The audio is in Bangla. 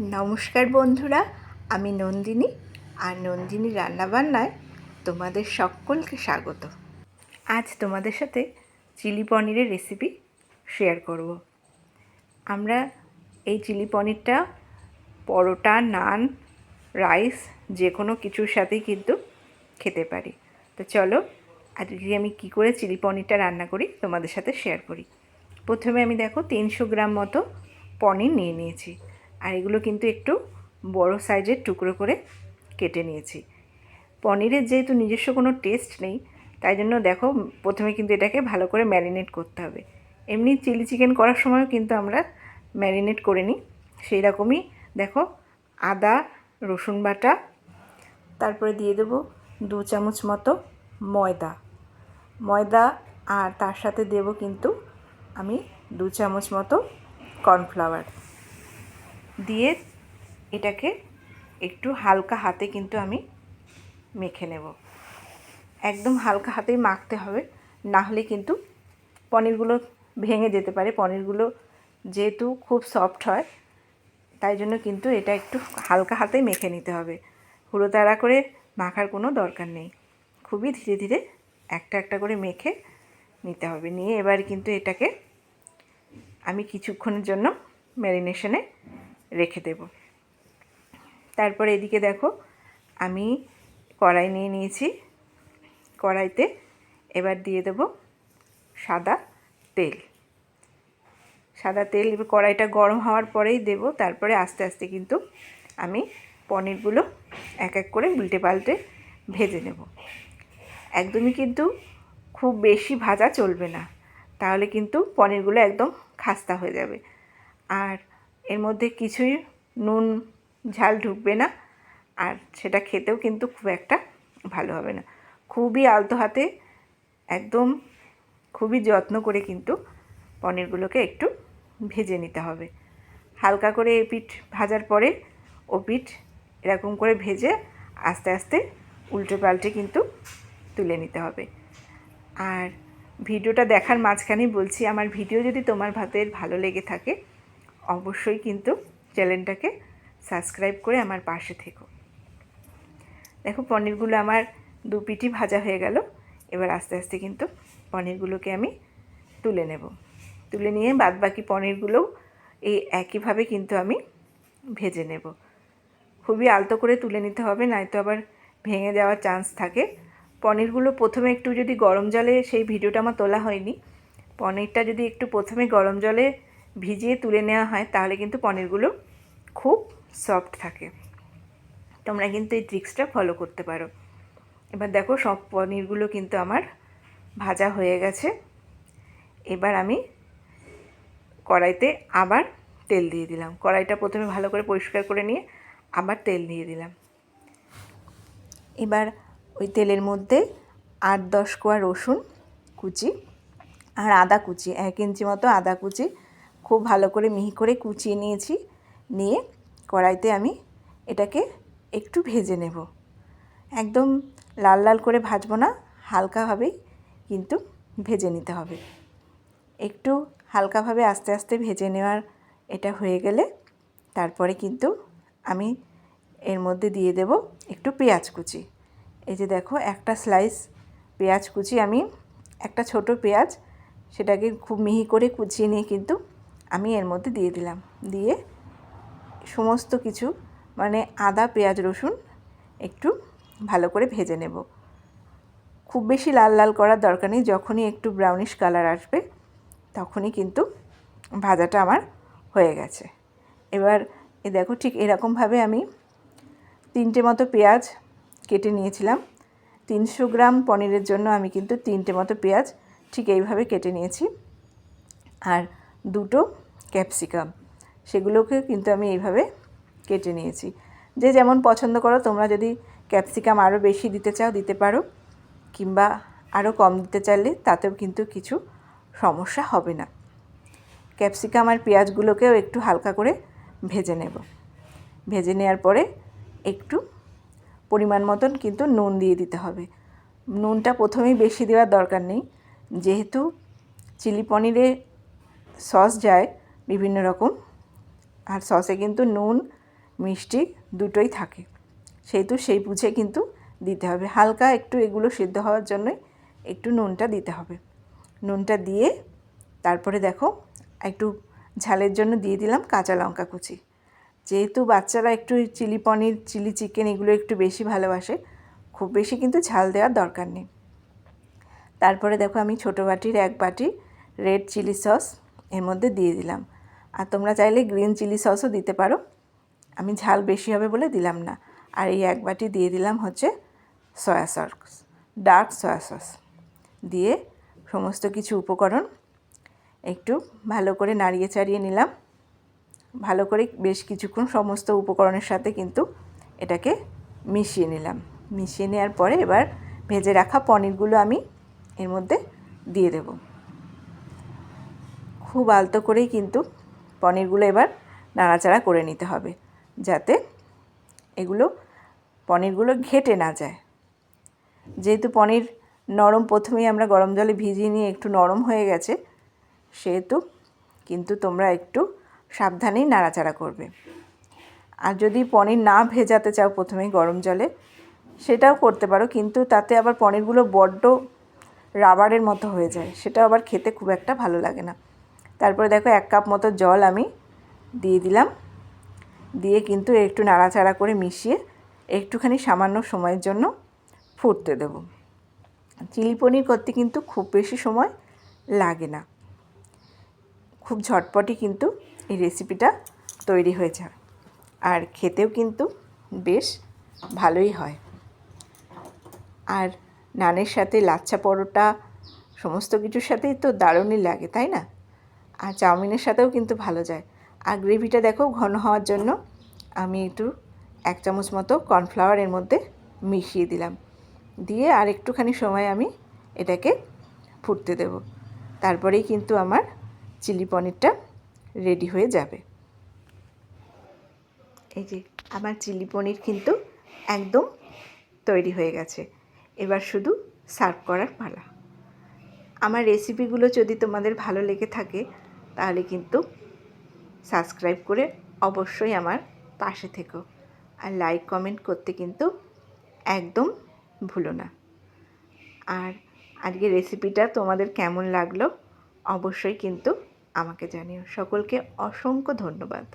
নমস্কার বন্ধুরা, আমি নন্দিনী আর নন্দিনী রান্নাবান্নায় তোমাদের সকলকে স্বাগত। আজ তোমাদের সাথে চিলি পনিরের রেসিপি শেয়ার করব। আমরা এই চিলি পনিরটা, পরোটা, নান রাইস যে কোনো কিছুর সাথেই কিন্তু খেতে পারি। তো চলো, আজকে আমি কি করে চিলি পনিরটা রান্না করি তোমাদের সাথে শেয়ার করি। প্রথমে আমি দেখো তিনশো গ্রাম মতো পনির নিয়ে নিয়েছি। আর এগুলো কিন্তু একটু বড় সাইজের টুকরো করে কেটে নিয়েছি। পনিরের যেহেতু নিজস্ব কোনো টেস্ট নেই, তাই জন্য দেখো প্রথমে কিন্তু এটাকে ভালো করে ম্যারিনেট করতে হবে। এমনি চিলি চিকেন করার সময়ও কিন্তু আমরা ম্যারিনেট করে নিই। সেই রকমই দেখো আদা, রসুন বাটা, তারপরে দিয়ে দেবো দু চামচ মতো ময়দা। ময়দা আর তার সাথে দেব কিন্তু আমি দু চামচ মতো কর্নফ্লাওয়ার। দিয়ে এটাকে একটু হালকা হাতে কিন্তু আমি মেখে নেব। একদম হালকা হাতেই মাখতে হবে, না হলে কিন্তু পনিরগুলো ভেঙে যেতে পারে। পনিরগুলো যেহেতু খুব সফট হয়, তাই জন্য কিন্তু এটা একটু হালকা হাতেই মেখে নিতে হবে। হুড়ো তাড়া করে মাখার কোনো দরকার নেই। খুবই ধীরে ধীরে একটা একটা করে মেখে নিতে হবে। নিয়ে এবার কিন্তু এটাকে আমি কিছুক্ষণের জন্য ম্যারিনেশনে রেখে দেব। তারপর এদিকে দেখো, আমি কড়াই নিয়ে নিয়েছি। কড়াইতে এবার দিয়ে দেব সাদা তেল। সাদা তেল, এবার কড়াইটা গরম হওয়ার পরেই দেব। তারপরে আস্তে আস্তে কিন্তু আমি পনিরগুলো এক এক করে উল্টে পাল্টে ভেজে নেব। একদমই কিন্তু খুব বেশি ভাজা চলবে না, তাহলে কিন্তু পনিরগুলো একদম খাস্তা হয়ে যাবে। আর এর মধ্যে কিছুই নুন, ঝাল ঢুকবে না। আর সেটা খেতেও কিন্তু খুব একটা ভালো হবে না। খুবই আলতো হাতে, একদম খুবই যত্ন করে কিন্তু পনিরগুলোকে একটু ভেজে নিতে হবে। হালকা করে এ পিঠ ভাজার পরে ও পিঠ এরকম করে ভেজে আস্তে আস্তে উল্টে পাল্টে কিন্তু তুলে নিতে হবে। আর ভিডিওটা দেখার মাঝখানেই বলছি, আমার ভিডিও যদি তোমার ভাতের ভালো লেগে থাকে অবশ্যই কিন্তু চ্যানেলটাকে সাবস্ক্রাইব করে আমার পাশে থেকো। দেখো, পনিরগুলো আমার দু পিটি ভাজা হয়ে গেল। এবার আস্তে আস্তে কিন্তু পনিরগুলোকে আমি তুলে নেব। তুলে নিয়ে বাদবাকি পনিরগুলোও এই একইভাবে কিন্তু আমি ভেজে নেব। খুবই আলতো করে তুলে নিতে হবে, নয়তো আবার ভেঙে যাওয়ার চান্স থাকে। পনিরগুলো প্রথমে একটু যদি গরম জলে, সেই ভিডিওটা আমার তোলা হয়নি। পনিরটা যদি একটু প্রথমে গরম জলে ভিজিয়ে তুলে নেওয়া হয়, তাহলে কিন্তু পনিরগুলো খুব সফট থাকে। তোমরা কিন্তু এই ট্রিক্সটা ফলো করতে পারো। এবার দেখো, সব পনিরগুলো কিন্তু আমার ভাজা হয়ে গেছে। এবার আমি কড়াইতে আবার তেল দিয়ে দিলাম। কড়াইটা প্রথমে ভালো করে পরিষ্কার করে নিয়ে আবার তেল দিয়ে দিলাম। এবার ওই তেলের মধ্যে আট দশ কোয়া রসুন কুচি আর আদা কুচি, এক ইঞ্চি মতো আদা কুচি খুব ভালো করে মিহি করে কুচিয়ে নিয়েছি। নিয়ে কড়াইতে আমি এটাকে একটু ভেজে নেব। একদম লাল লাল করে ভাজবো না, হালকাভাবেই কিন্তু ভেজে নিতে হবে। একটু হালকাভাবে আস্তে আস্তে ভেজে নেওয়ার এটা হয়ে গেলে তারপরে কিন্তু আমি এর মধ্যে দিয়ে দেব একটু পেঁয়াজ কুচি। এই যে দেখো, একটা স্লাইস পেঁয়াজ কুচি আমি, একটা ছোট পেঁয়াজ সেটাকে খুব মিহি করে কুচিয়ে নিয়ে কিন্তু আমি এর মধ্যে দিয়ে দিলাম। দিয়ে সমস্ত কিছু মানে আদা, পেঁয়াজ, রসুন একটু ভালো করে ভেজে নেব। খুব বেশি লাল লাল করার দরকার নেই, যখনই একটু ব্রাউনিশ কালার আসবে, তখনই কিন্তু ভাজাটা আমার হয়ে গেছে। এবার এ দেখো ঠিক এরকমভাবে আমি তিনটে মতো পেঁয়াজ কেটে নিয়েছিলাম। তিনশো গ্রাম পনিরের জন্য আমি কিন্তু তিনটে মতো পেঁয়াজ ঠিক এইভাবে কেটে নিয়েছি। আর দুটো ক্যাপসিকাম। সেগুলোকে কিন্তু আমি এইভাবে কেটে নিয়েছি। যে যেমন পছন্দ করো, তোমরা যদি ক্যাপসিকাম আরও বেশি দিতে চাও, দিতে পারো। কিংবা আরও কম দিতে চাইলে, তাতেও কিন্তু কিছু সমস্যা হবে না। ক্যাপসিকাম আর পেঁয়াজগুলোকেও একটু হালকা করে ভেজে নেব। ভেজে নেওয়ার পরে একটু পরিমাণ মতন কিন্তু নুন দিয়ে দিতে হবে। নুনটা প্রথমেই বেশি দেওয়ার দরকার নেই। যেহেতু চিলি পনিরে সস যায় বিভিন্ন রকম। আর সসে কিন্তু নুন, মিষ্টি দুটোই থাকে। সেহেতু সেই বুঝে কিন্তু দিতে হবে। হালকা একটু এগুলো সিদ্ধ হওয়ার জন্যই একটু নুনটা দিতে হবে। নুনটা দিয়ে তারপরে দেখো, একটু ঝালের জন্য দিয়ে দিলাম কাঁচা লঙ্কা কুচি। যেহেতু বাচ্চারা একটু চিলি পনির, চিলি চিকেন এগুলো একটু বেশি ভালোবাসে, খুব বেশি কিন্তু ঝাল দেওয়ার দরকার নেই। তারপরে দেখো আমি ছোটো বাটির এক বাটি রেড চিলি সস এর মধ্যে দিয়ে দিলাম। আর তোমরা চাইলে গ্রিন চিলি সসও দিতে পারো। আমি ঝাল বেশি হবে বলে দিলাম না। আর এই এক বাটি দিয়ে দিলাম হচ্ছে soya sauce, dark soya sauce. দিয়ে সমস্ত কিছু উপকরণ একটু ভালো করে নাড়িয়ে চাড়িয়ে নিলাম। ভালো করে বেশ কিছুক্ষণ সমস্ত উপকরণের সাথে কিন্তু এটাকে মিশিয়ে নিলাম। মিশিয়ে নেওয়ার পরে এবার ভেজে রাখা পনিরগুলো আমি এর মধ্যে দিয়ে দেব। খুব আলতো করেই কিন্তু পনিরগুলো এবার নাড়াচাড়া করে নিতে হবে যাতে এগুলো পনিরগুলো ঘেটে না যায়। যেহেতু পনির নরম প্রথমেই আমরা গরম জলে ভিজিয়ে নিয়ে একটু নরম হয়ে গেছে, সেহেতু কিন্তু তোমরা একটু সাবধানেই নাড়াচাড়া করবে। আর যদি পনির না ভেজাতে চাও প্রথমেই গরম জলে, সেটাও করতে পারো, কিন্তু তাতে আবার পনিরগুলো বড্ড রাবারের মতো হয়ে যায় সেটা আবার খেতে খুব একটা ভালো লাগে না। তারপরে দেখো এক কাপ মতো জল আমি দিয়ে দিলাম। দিয়ে কিন্তু একটু নাড়াচাড়া করে মিশিয়ে একটুখানি সামান্য সময়ের জন্য ফুটতে দেব। চিলি পনির করতে কিন্তু খুব বেশি সময় লাগে না। খুব ঝটপটই কিন্তু এই রেসিপিটা তৈরি হয়ে যায়। আর খেতেও কিন্তু বেশ ভালোই হয়। আর নানের সাথে লাচ্ছা পরোটা, সমস্ত কিছুর সাথেই তো দারুণই লাগে, তাই না? আর চাউমিনের সাথেও কিন্তু ভালো যায়। আর গ্রেভিটা দেখো ঘন হওয়ার জন্য আমি একটু এক চামচ মতো কর্নফ্লাওয়ার এর মধ্যে মিশিয়ে দিলাম। দিয়ে আর একটুখানি সময় আমি এটাকে ফুটতে দেব। তারপরেই কিন্তু আমার চিলি পনিরটা রেডি হয়ে যাবে। এই যে আমার চিলি পনির কিন্তু একদম তৈরি হয়ে গেছে। এবার শুধু সার্ভ করার পালা। আমার রেসিপিগুলো যদি তোমাদের ভালো লেগে থাকে তাহলে কিন্তু সাবস্ক্রাইব করে অবশ্যই আমার পাশে থেকো। আর লাইক কমেন্ট করতে কিন্তু একদম ভুলো না। আর আজকে রেসিপিটা তোমাদের কেমন লাগল অবশ্যই কিন্তু আমাকে জানিও। সকলকে অসংখ্য ধন্যবাদ।